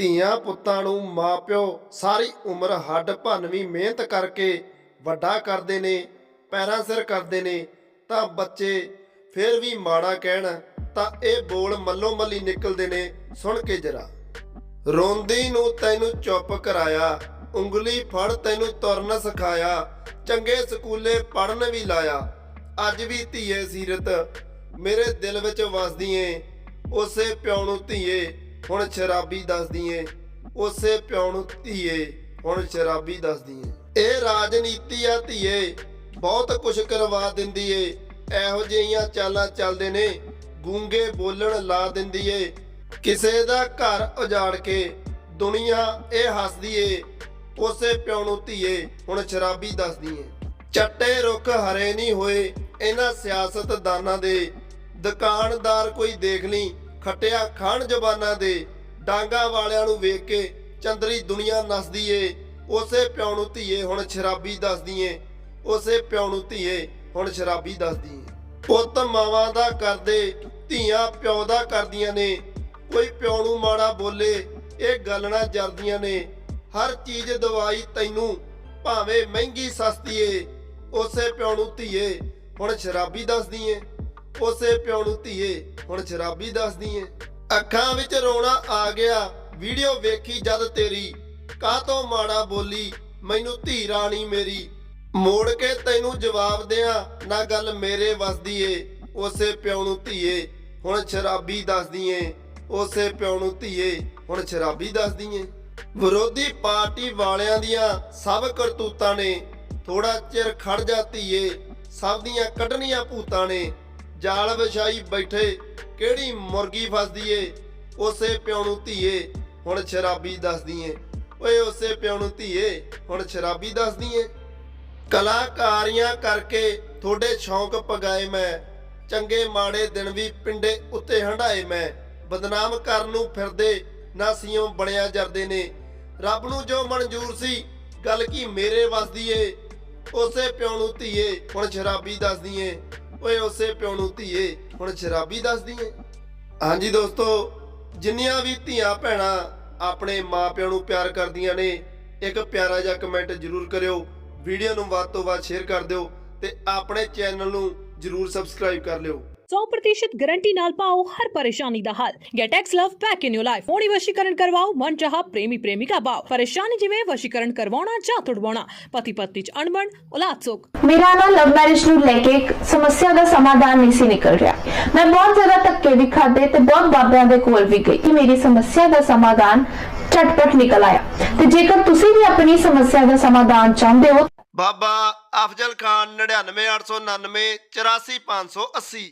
ਧੀਆਂ ਪੁੱਤਾਂ ਨੂੰ ਮਾਪਿਓ ਸਾਰੀ ਉਮਰ ਹੱਡ ਭੰਨਵੀਂ ਮਿਹਨਤ ਕਰਕੇ ਵੱਡਾ ਕਰਦੇ ਨੇ, ਪੈਰਾਂ ਸਿਰ ਕਰਦੇ ਨੇ, ਤਾਂ ਬੱਚੇ ਫਿਰ ਵੀ ਮਾੜਾ ਕਹਿਣ, ਤਾਂ ਇਹ ਬੋਲ ਮੱਲੋ ਮੱਲੀ ਨਿਕਲਦੇ ਨੇ, ਸੁਣ ਕੇ ਜਰਾ। ਰੋਂਦੀ ਨੂੰ ਤੈਨੂੰ ਚੁੱਪ ਕਰਾਇਆ, ਉਂਗਲੀ ਫੜ ਤੈਨੂੰ ਤੁਰਨ ਸਿਖਾਇਆ, ਚੰਗੇ ਸਕੂਲੇ ਪੜਨ ਵੀ ਲਾਇਆ। ਅੱਜ ਵੀ ਧੀਏ ਸੀਰਤ ਮੇਰੇ ਦਿਲ ਵਿੱਚ ਵਸਦੀ ਏ, ਉਸੇ ਪਿਓ ਨੂੰ ਧੀਏ ਹੁਣ ਸ਼ਰਾਬੀ ਦੱਸਦੀ ਏ, ਉਸੇ ਪਿਉ ਨੂੰ ਧੀਏ, ਹੁਣ ਸ਼ਰਾਬੀ ਦੱਸਦੀ ਏ। ਇਹ ਰਾਜਨੀਤੀ ਆ ਧੀਏ, ਬਹੁਤ ਕੁਝ ਕਰਵਾ ਦਿੰਦੀ ਏ। ਇਹੋ ਜਿਹੀਆਂ ਚਾਲਾਂ ਚੱਲਦੇ ਨੇ, ਗੂੰਗੇ ਬੋਲਣ ਲਾ ਦਿੰਦੀ ਏ। ਕਿਸੇ ਦਾ ਘਰ ਉਜਾੜ ਕੇ ਦੁਨੀਆ ਇਹ ਹੱਸਦੀ ਏ, ਉਸੇ ਪਿਉ ਨੂੰ ਧੀਏ, ਹੁਣ ਸ਼ਰਾਬੀ ਦੱਸਦੀ ਏ। ਚੱਟੇ ਰੁੱਖ ਹਰੇ ਨਹੀਂ ਹੋਏ, ਇਹਨਾਂ ਸਿਆਸਤਦਾਨਾਂ ਦੇ। ਦੁਕਾਨਦਾਰ ਕੋਈ ਦੇਖ ਲਈ ਖੱਟਿਆ ਖਾਣ ਜ਼ਬਾਨਾਂ ਦੇ ਡਾਂਗਾ ਵਾਲਿਆਂ ਨੂੰ ਵੇਖ ਕੇ ਚੰਦਰੀ ਦੁਨੀਆ ਨਸਦੀ ਏ। ਉਸੇ ਪਿਓ ਨੂੰ ਧੀਏ ਹੁਣ ਸ਼ਰਾਬੀ ਦੱਸਦੀ ਏ। ਉਸੇ ਪਿਓ ਨੂੰ ਧੀਏ ਹੁਣ ਸ਼ਰਾਬੀ ਦੱਸਦੀ ਏ। ਪੁੱਤ ਮਾਵਾਂ ਦਾ ਕਰਦੇ, ਧੀਆਂ ਪਿਓ ਦਾ ਕਰਦੀਆਂ ਨੇ। ਕੋਈ ਪਿਓ ਨੂੰ ਮਾੜਾ ਬੋਲੇ, ਇਹ ਗੱਲ ਨਾ ਜਰਦੀਆਂ ਨੇ। ਹਰ ਚੀਜ਼ ਦਵਾਈ ਤੈਨੂੰ, ਭਾਵੇਂ ਮਹਿੰਗੀ ਸਸਤੀ ਏ। ਉਸੇ ਪਿਓ ਨੂੰ ਧੀਏ ਹੁਣ ਸ਼ਰਾਬੀ ਦੱਸਦੀ ਏ। ਉਸੇ ਪਿਓ ਨੂੰ ਧੀਏ ਹੁਣ ਸ਼ਰਾਬੀ ਦੱਸਦੀ ਏ। ਅੱਖਾਂ ਵਿੱਚ ਰੋਣਾ ਆ ਗਿਆ। ਵੀਡੀਓ ਵੇਖੀ ਜਦ ਤੇਰੀ। ਕਾਹਤੋਂ ਮਾੜਾ ਬੋਲੀ? ਮੈਨੂੰ ਧੀ ਰਾਣੀ ਮੇਰੀ। ਮੋੜ ਕੇ ਤੈਨੂੰ ਜਵਾਬ ਦਿਆਂ ਨਾ ਗੱਲ ਮੇਰੇ ਵਸਦੀ ਏ। ਉਸੇ ਪਿਓ ਨੂੰ ਧੀਏ, ਹੁਣ ਸ਼ਰਾਬੀ ਦੱਸਦੀ ਏ। ਉਸੇ ਪਿਓ ਨੂੰ ਧੀਏ, ਹੁਣ ਸ਼ਰਾਬੀ ਦੱਸਦੀ ਏ। ਵਿਰੋਧੀ ਪਾਰਟੀ ਵਾਲਿਆਂ ਦੀਆਂ ਸਭ ਕਰਤੂਤਾਂ ਨੇ। ਥੋੜਾ ਚਿਰ ਖੜ ਜਾ ਧੀਏ। ਸਭ ਦੀਆਂ ਕੱਢਣੀਆਂ ਭੂਤਾਂ ਨੇ। ਜਾਲ ਵਿਛਾਈ ਬੈਠੇ, ਕਿਹੜੀ ਮੁਰਗੀ ਫਸਦੀ ਏ? ਉਸੇ ਪਿਓ ਨੂੰ ਧੀਏ, ਹੁਣ ਸ਼ਰਾਬੀ ਦੱਸਦੀ ਏ। ਓਏ, ਉਸੇ ਪਿਓ ਨੂੰ ਧੀਏ, ਹੁਣ ਸ਼ਰਾਬੀ ਦੱਸਦੀ ਏ। ਕਲਾਕਾਰੀਆਂ ਕਰਕੇ ਤੁਹਾਡੇ ਸ਼ੌਂਕ ਪਗਾਏ ਮੈਂ। ਚੰਗੇ ਮਾੜੇ ਦਿਨ ਵੀ ਪਿੰਡੇ ਉੱਤੇ ਹੰਡਾਏ ਮੈਂ। ਬਦਨਾਮ ਕਰਨ ਨੂੰ ਫਿਰਦੇ ਨਾ ਸਿਓ ਬਣਿਆ ਜਰਦੇ ਨੇ। ਰੱਬ ਨੂੰ ਜੋ ਮਨਜ਼ੂਰ ਸੀ, ਗੱਲ ਕੀ ਮੇਰੇ ਵਸਦੀ ਏ? ਉਸੇ ਪਿਓ ਨੂੰ ਧੀਏ, ਹੁਣ ਸ਼ਰਾਬੀ ਦੱਸਦੀ ਏ। ਓਏ ਉਸੇ ਪਿਓ ਨੂੰ ਧੀਏ, ਹੁਣ ਸ਼ਰਾਬੀ ਦੱਸਦੀ ਏ। ਹਾਂਜੀ ਦੋਸਤੋ, ਜਿੰਨੀਆਂ ਵੀ ਧੀਆਂ ਭੈਣਾਂ ਆਪਣੇ ਮਾਪਿਆਂ ਨੂੰ ਪਿਆਰ ਕਰਦੀਆਂ ਨੇ, ਇੱਕ ਪਿਆਰਾ ਜਿਹਾ ਕਮੈਂਟ ਜ਼ਰੂਰ ਕਰਿਓ ਵੀਡੀਓ ਨੂੰ ਵੱਧ ਤੋਂ ਵੱਧ ਸ਼ੇਅਰ ਕਰ ਦਿਓ ਤੇ ਆਪਣੇ ਚੈਨਲ ਨੂੰ ਜ਼ਰੂਰ ਸਬਸਕ੍ਰਾਈਬ ਕਰ ਲਿਓ। 100% ਗਾਰੰਟੀ ਨਾਲ ਪਾਓ ਹਰ ਪਰੇਸ਼ਾਨੀ ਦਾ ਹੱਲ get ex love back in your life ਮੋੜੀ ਵਸ਼ੀਕਰਨ ਕਰਵਾਓ ਮਨ ਚਾਹਾ ਪ੍ਰੇਮੀ ਪ੍ਰੇਮਿਕਾ ਪਾਓ ਪਰੇਸ਼ਾਨੀ ਜਿਵੇਂ ਵਸ਼ੀਕਰਨ ਕਰਵਾਉਣਾ ਜਾਂ ਤੁੜਵਾਉਣਾ ਪਤੀ ਪਤਨੀ ਚ ਅਣਬਣ ਔਲਾਦ ਸੁੱਖ ਮੇਰਾ ਨਾ ਲਵ ਮੈਰਿਜ ਨੂੰ ਲੈ ਕੇ ਸਮੱਸਿਆ ਦਾ ਸਮਾਧਾਨ ਨਹੀਂ ਸੀ ਨਿਕਲ ਰਿਹਾ ਮੈਂ ਬਹੁਤ ਜ਼ਿਆਦਾ ਧੱਕੇ ਵੀ ਖਾਦੇ ਤੇ ਬਹੁਤ ਬਾਬਿਆਂ ਦੇ ਕੋਲ ਵੀ ਗਈ ਕਿ ਮੇਰੀ ਸਮੱਸਿਆ ਦਾ ਸਮਾਧਾਨ ਝਟਪਟ ਨਿਕਲ ਆਇਆ ਤੇ ਜੇਕਰ ਤੁਸੀਂ ਵੀ ਆਪਣੀ ਸਮੱਸਿਆ ਦਾ ਸਮਾਧਾਨ ਚਾਹੁੰਦੇ ਹੋ ਬਾਬਾ ਅਫਜ਼ਲ ਖਾਨ 99899 84580